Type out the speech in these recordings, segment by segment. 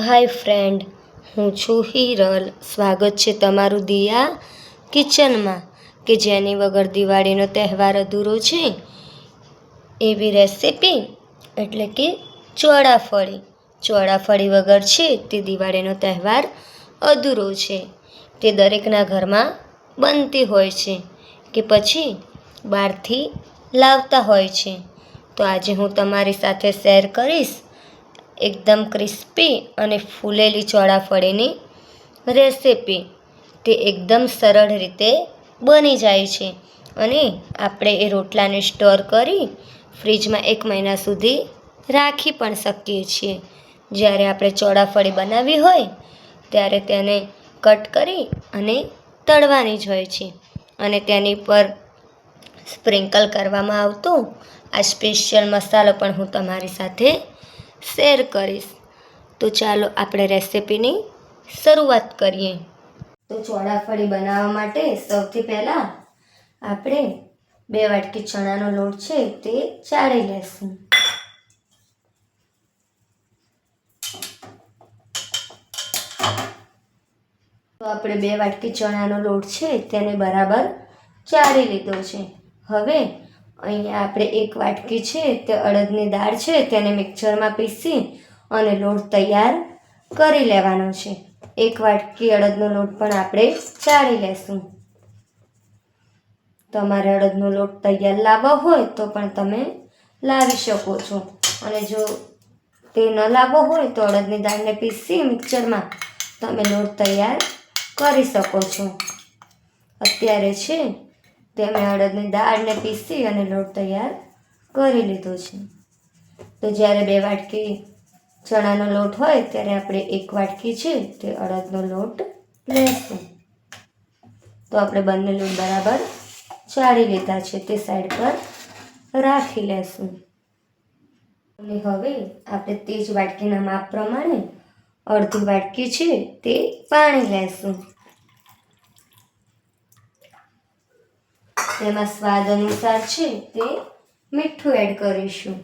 હાય friend, હું છું હિરલ. સ્વાગત છે તમારું દિયા કિચનમાં, કે જેની વગર દિવાળીનો તહેવાર અધૂરો છે. એવી રેસીપી, એટલે કે ચોળાફળી. ચોળાફળી વગર છે તે દિવાળીનો તહેવાર અધૂરો છે. તે દરેકના ઘરમાં બનતી હોય છે, કે પછી બહારથી લાવતા હોય છે. તો આજે હું તમારી સાથે શેર કરીશ એકદમ ક્રિસ્પી અને ફૂલેલી ચોળાફળીની રેસીપી. તે એકદમ સરળ રીતે બની જાય છે અને આપણે એ રોટલાને સ્ટોર કરી ફ્રીજમાં એક મહિના સુધી રાખી પણ શકીએ છીએ. જ્યારે આપણે ચોળાફળી બનાવવી હોય, ત્યારે તેને કટ કરી અને તળવાની જ હોય છે અને તેની પર સ્પ્રિંકલ કરવામાં આવતો આ સ્પેશિયલ મસાલો પણ હું તમારી સાથે શેર કરીશ. તો ચાલો આપણે રેસિપીની શરૂઆત કરીએ. તો ચોળાફળી બનાવવા માટે સૌથી પહેલાં આપણે બે વાટકી ચણાનો લોટ છે તે ચાળી લેશું. તો આપણે બે વાટકી ચણાનો લોટ છે તેને બરાબર ચાળી લીધો છે. હવે અહીંયા આપણે એક વાટકી છે તે અડદની દાળ છે, તેને મિક્સરમાં પીસી અને લોટ તૈયાર કરી લેવાનો છે. એક વાટકી અડદનો લોટ પણ આપણે ચાળી લેશું. તમારે અડદનો લોટ તૈયાર લાવવો હોય તો પણ તમે લાવી શકો છો. અને જો તે ન લાવવો હોય તો અડદની દાળને પીસી મિક્સરમાં તમે લોટ તૈયાર કરી શકો છો. અત્યારે છે મેં અડદની દાળને પીસી અને લોટ તૈયાર કરી લીધો છે. તો જ્યારે બે વાટકી ચણાનો લોટ હોય ત્યારે આપણે એક વાટકી છે તે અડદનો લોટ લેશું. તો આપણે બંને લોટ બરાબર ચાળી લીધા છે તે સાઈડ પર રાખી લેશું. અને હવે આપણે તે જ વાટકીના માપ પ્રમાણે અડધી વાટકી છે તે પાણી લેશું. તેમાં સ્વાદ અનુસાર છે તે મીઠું એડ કરીશું.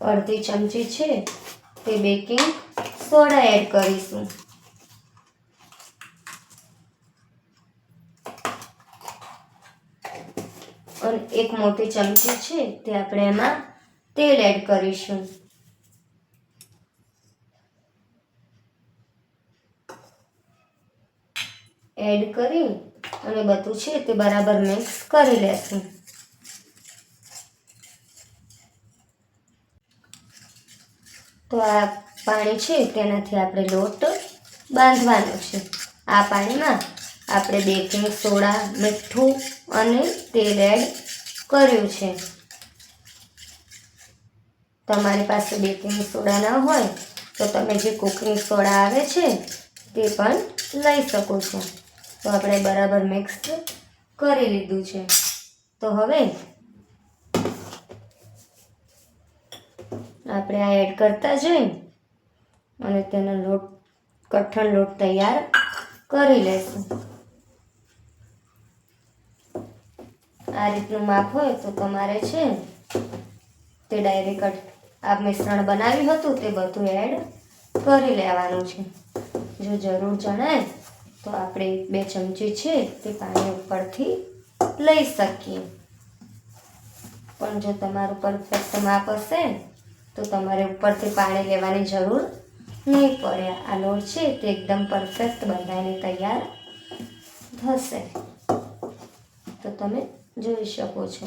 અડધી ચમચી છે તે બેકિંગ સોડા એડ કરીશું અને એક મોટી ચમચી છે તે આપણે એમાં તેલ એડ કરીશું. એડ કરી અને બધું છે તે બરાબર મિક્સ કરી લેશું. તો આ પાણી છે તેનાથી આપણે લોટ બાંધવાનો છે. આ પાણીમાં આપણે બેકિંગ સોડા, મીઠું અને તેલ એડ કર્યું છે. તમારી પાસે બેકિંગ સોડા ન હોય, તો તમે જે કુકિંગ સોડા આવે છે, તે પણ લઈ શકો છો. તો આપણે બરાબર મિક્સ કરી લીધું છે. તો હવે આપણે આ એડ કરતા જઈ અને તેનો લોટ, કઠણ લોટ તૈયાર કરી લેશું. આ રીતનું માપ હોય તો તમારે છે તે ડાયરેક્ટ આ મિશ્રણ બનાવ્યું હતું તે બધું એડ કરી લેવાનું છે. જો જરૂર જણાય તો આપણે બે ચમચી છે તે પાણી ઉપરથી લઈ શકીએ. પણ જો તમારું પરફેક્ટ માપ હશે તો તમારે ઉપરથી પાણી લેવાની જરૂર નહીં પડે. આ લોટ છે તે એકદમ પરફેક્ટ બંધાઈને તૈયાર થશે. તો તમે જોઈ શકો છો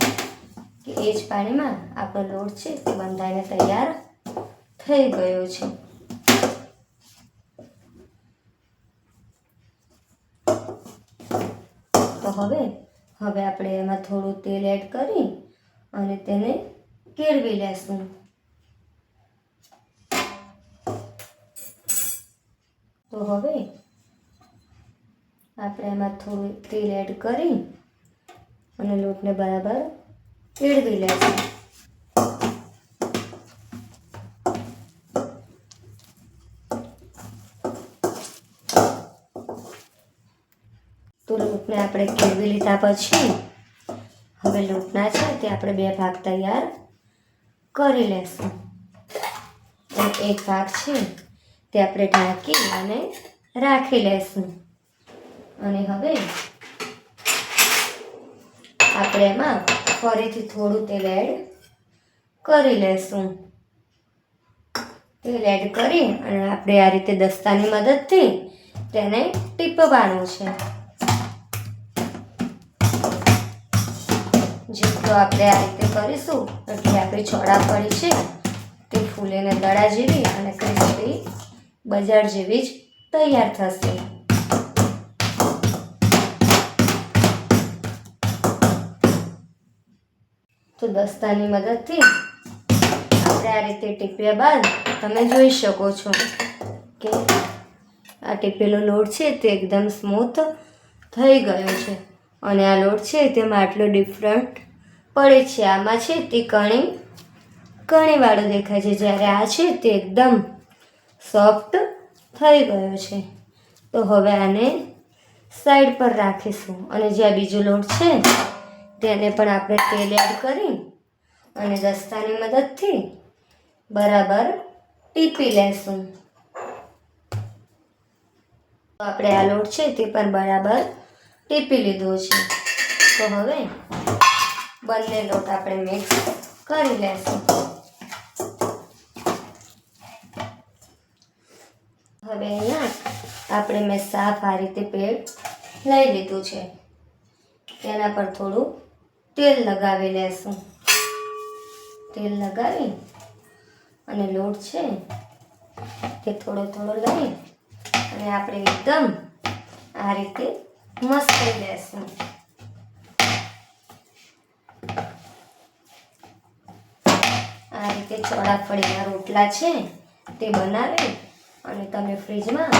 કે એ જ પાણીમાં આપણો લોટ છે તે બંધાઈને તૈયાર થઈ ગયો છે. તો હવે હવે આપણે એમાં થોડું તેલ એડ કરી અને તેને કેળવી લેશું. તો હવે, આપણે એમાં થોડું તેલ એડ કરી અને લોટને બરાબર કેળવી લેશું. તો લોટને આપણે કેળવી લીધા પછી હવે લોટના છે તે આપણે બે ભાગ તૈયાર કરી લેશું. એક ભાગ છે તે આપણે ઢાંકી અને રાખી લેશું. અને હવે આપણે એમાં ફરીથી થોડું તેલ એડ કરી લેશું. તેલ એડ કરી અને આપણે આ રીતે દસ્તાની મદદથી તેને ટીપવાનું છે. જેટલો આપણે આ રીતે કરીશું, એટલે આપણી ચોળાફળી છે. તે ફૂલીને દડા જેવી અને ક્રિસ્પી બજાર જેવી જ તૈયાર થશે. તો દસ્તાની મદદથી આપણે આ રીતે ટીપ્યા બાદ તમે જોઈ શકો છો કે આ ટીપેલો લોટ છે તે એકદમ સ્મૂથ થઈ ગયો છે અને આ લોટ છે તેમાં આટલો ડિફરન્ટ પડે છે. આમાં છે તે કણી, કણીવાળો દેખાય છે. જ્યારે આ છે તે એકદમ સોફ્ટ થઈ ગયો છે. તો હવે આને સાઈડ પર રાખીશું અને જ્યાં બીજો લોટ છે તેને પણ આપણે તેલ એડ કરી અને દસ્તાની મદદથી બરાબર ટીપી લેશું. આપણે આ લોટ છે તે પણ બરાબર ટીપી લીધો છે. તો હવે બંને લોટ આપણે મિક્સ કરી લેશું. હવે અહીંયા આપણે મેં સાફ આ રીતે પેડ લઈ લીધું છે. તેના પર થોડું તેલ લગાવી લેશું. તેલ લગાવી અને લોટ છે તે થોડો થોડો લઈ અને આપણે એકદમ આ રીતે મસ્તી લેશું. આ રીતે ચોળાફળીના રોટલા છે તે બનાવી અને તમે ફ્રીજમાં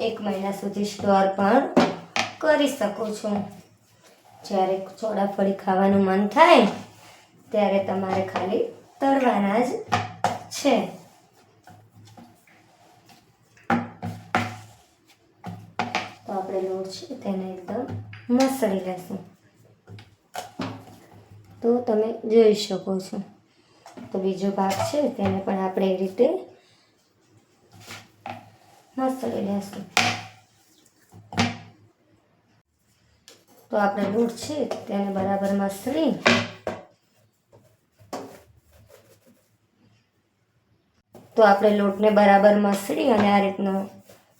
એક મહિના સુધી સ્ટોર પણ કરી શકો છો. જ્યારે ચોળાફળી ખાવાનું મન થાય, ત્યારે તમારે ખાલી તળવાના જ છે. તો આપણે લોટ છે તેને એકદમ મસળી લેશું. તો તમે જોઈ શકો છો. તો બીજો ભાગ છે તેને પણ આપણે એ રીતે મસળી લેશું. તો આપણે લોટ છે તેને બરાબર મસળી. તો આપણે લોટને બરાબર મસળી અને આ રીતનો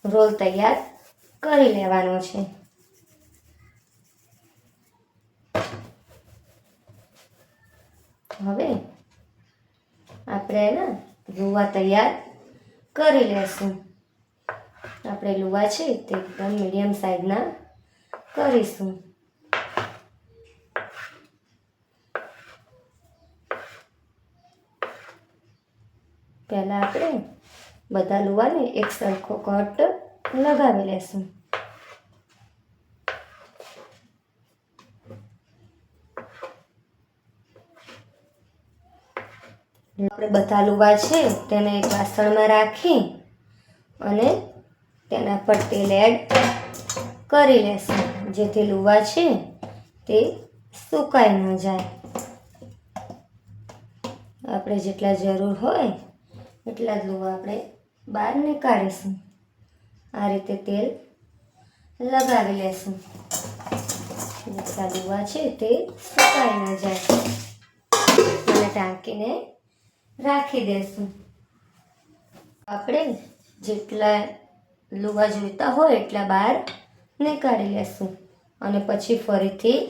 રોલ તૈયાર કરી લેવાનો છે. હવે આપણે એના લુવા તૈયાર કરી લેશું. આપણે લુવા છે તે એકદમ મીડિયમ સાઈઝના કરીશું. પહેલાં આપણે બધા લુવાને એક સરખો કટ લગાવી લેશું. આપણે બધા લુવા છે તેને એક વાસણમાં રાખી અને તેના પર તેલ એડ કરી લેશું. જેથી લુવા છે તે સુકાઈ ન જાય. આપણે જેટલા જરૂર હોય એટલા જ લુવા આપણે. બહાર નીકાળીશું આ રીતે તેલ લગાવી લેશું. જેટલા લુવા છે તે સુકાઈ ન જાય. અને ટાંકીને રાખી દેશું. આપણે જેટલા લુવા જોઈતા હોય એટલા બહાર નીકાળી લેશું. અને પછી ફરીથી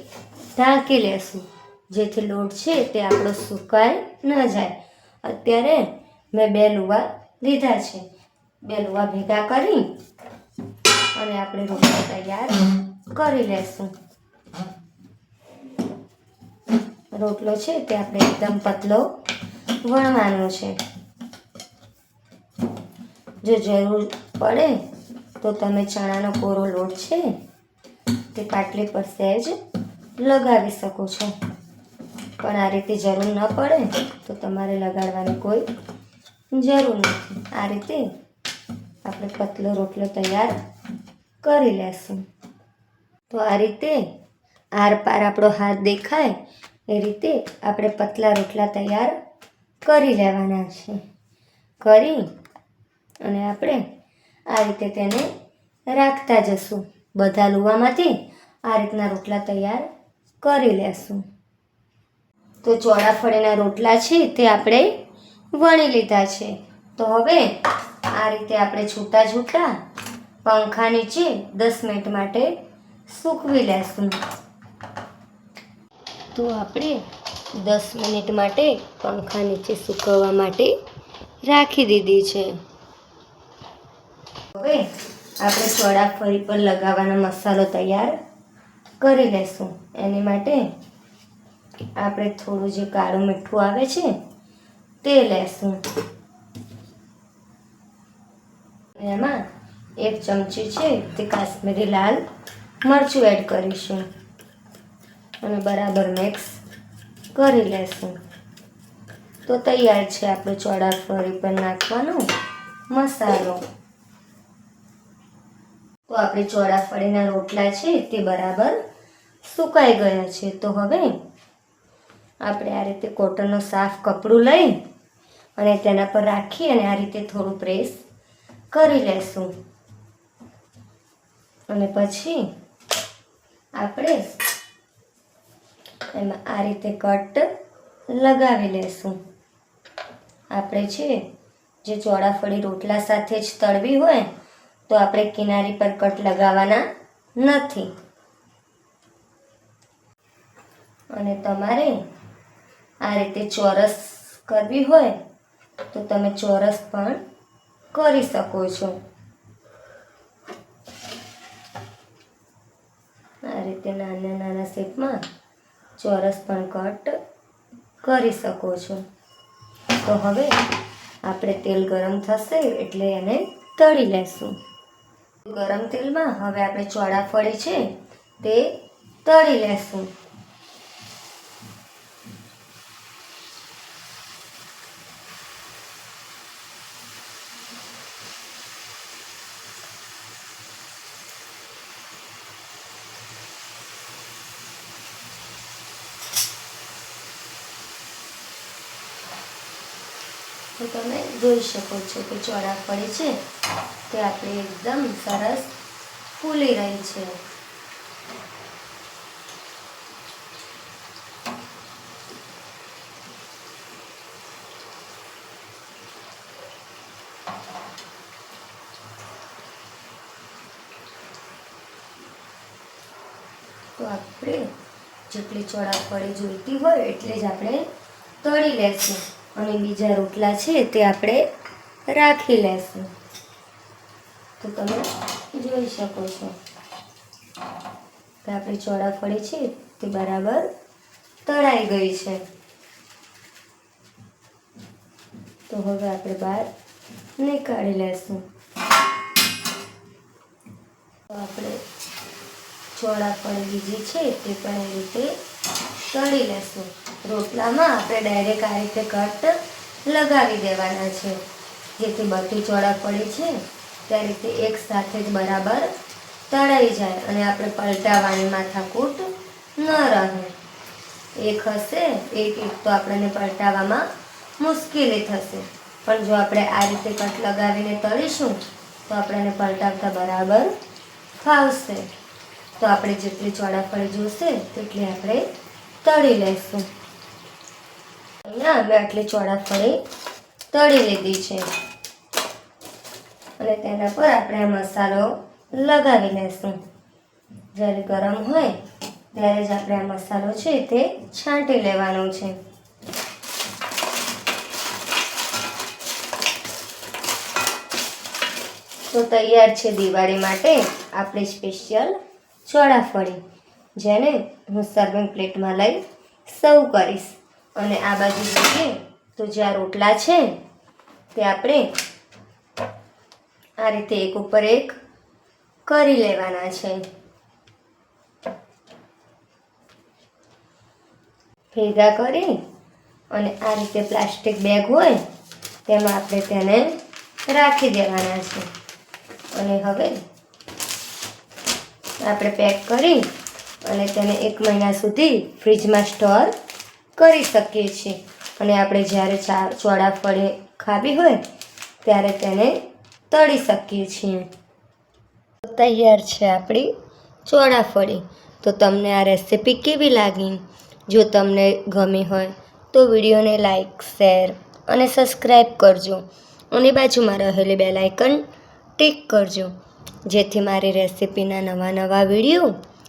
ઢાંકી લેશું. જેથી લોટ છે તે આપણો સુકાઈ ન જાય. અત્યારે મેં બે લુવા લીધા છે. બે લુવા ભેગા કરી અને આપણે રોટલો તૈયાર કરી લેશું. રોટલો છે તે આપણે એકદમ પતલો વણવાનો છે. જો જરૂર પડે તો તમે ચણાનો કોરો લોટ છે તે પાટલી પર સહેજ લગાવી શકો છો. પણ આ રીતે જરૂર ન પડે તો તમારે લગાડવાની કોઈ જરૂર નથી. આ રીતે આપણે પતલો રોટલો તૈયાર કરી લેશું. તો આ રીતે આર પાર આપણો હાથ દેખાય, એ રીતે આપણે પતલા રોટલા તૈયાર કરી લેવાના છે. કરી અને આપણે આ રીતે તેને રાખતા જશું. બધા લુવામાંથી આ રીતના રોટલા તૈયાર કરી લેશું. તો ચોળાફળીના રોટલા છે તે આપણે વણી લીધા છે. તો હવે આ રીતે આપણે છૂટા છૂટા પંખા નીચે દસ મિનિટ માટે સૂકવી લેશું. તો આપણે દસ મિનિટ માટે પંખા નીચે સૂકવવા માટે રાખી દીધી છે. હવે આપણે સોડા ફરી પર લગાવવાનો મસાલો તૈયાર કરી લેશું. એની માટે આપણે થોડું જે કાળું મીઠું આવે છે તે લેશું. એમાં એક ચમચી છે તે કાશ્મીરી લાલ મરચું એડ કરીશું. અને બરાબર મિક્સ કરી લેશું. તો તૈયાર છે આપણે ચોળાફળી પર નાખવાનો મસાલો. તો આપણે ચોળાફળીના રોટલા છે તે બરાબર સુકાઈ ગયા છે. તો હવે આપણે આ રીતે કોટનનું સાફ કપડું લઈ અને તેના પર રાખી અને આ રીતે થોડું પ્રેસ કરી લેશું. અને પછી આપણે એમાં આ રીતે કટ લગાવી લેશું. આપણે છે, જે ચોળાફળી રોટલા સાથે જ તળવી હોય, તો આપણે કિનારી પર કટ લગાવવાના નથી. અને તમારે આ રીતે ચોરસ કરવી હોય, તો તમે ચોરસ પણ કરી શકો છો. આ રીતે નાના નાના શેપમાં ચોરસ પણ કટ કરી શકો છો. તો હવે આપણે તેલ ગરમ થશે એટલે એને તળી લેશું. ગરમ તેલમાં હવે આપણે ચોળાફળી છે તે તળી લેશું. તમે જોઈ શકો છો કે ચોળાફળી છે તે આપણે એકદમ સરસ ફૂલી રહી છે. તો આપણે જેટલી ચોળાફળી જોઈતી હોય એટલે જ આપણે તળી લેશું. અને બીજા રોટલા છે તે આપણે રાખી લેશું. તો તમે જોઈ શકો છો. કે આપણી ચોળાફળી છે, તે બરાબર તળાઈ ગઈ છે. તો હવે આપણે બહાર નીકાળી લેશું. તો આપણે ચોળાફળી બીજી છે, તે પણ એ રીતે તળી લેશું. રોટલામાં આપણે ડાયરેક્ટ આ રીતે કટ લગાવી દેવાના છે. જેથી બધી ચોળાફળી છે, તે રીતે એક સાથે જ બરાબર તળાઈ જાય અને આપણે પલટાવવાની માથાકૂટ ન રહે. એક હશે, એક એક તો આપણને પલટાવવામાં મુશ્કેલી થશે. પણ જો આપણે આ રીતે કટ લગાવીને તળીશું, તો આપણને પલટાવતા બરાબર ફાવશે. તો આપણે જેટલી ચોળાફળી જોશે, તેટલી આપણે તળી લઈશું અહીંયા અમે આટલી ચોળાફળી તળી લીધી છે. અને તેના પર આપણે આ મસાલો લગાવી લઈશું જ્યારે ગરમ હોય, ત્યારે જ આપણે આ મસાલો છે તે છાંટી લેવાનો છે. તો તૈયાર છે દિવાળી માટે આપણી સ્પેશિયલ ચોળાફળી જેને હું સર્વિંગ પ્લેટમાં લઈ સર્વ કરીશ. અને આ બાજુ જોઈએ તો જે આ રોટલા છે, તે આપણે આ રીતે એક ઉપર એક કરી લેવાના છે. ભેગા કરી અને આ રીતે પ્લાસ્ટિક બેગ હોય, તેમાં આપણે તેને રાખી દેવાના છે. અને હવે આપણે પેક કરી અને તેને એક મહિના સુધી ફ્રીજમાં સ્ટોર કરી શકીએ છીએ. અને આપણે જ્યારે ચા ચોળાફળી ખાવી હોય, ત્યારે તેને તળી શકીએ છીએ. તૈયાર છે આપણી ચોળાફળી તો તમને આ રેસિપી કેવી લાગી? જો તમને ગમી હોય, તો વિડીયોને લાઇક શેર અને સબસ્ક્રાઈબ કરજો. અને બાજુમાં રહેલી બેલ આઇકન ટિક કરજો. જેથી મારી રેસિપીના નવા નવા વીડિયો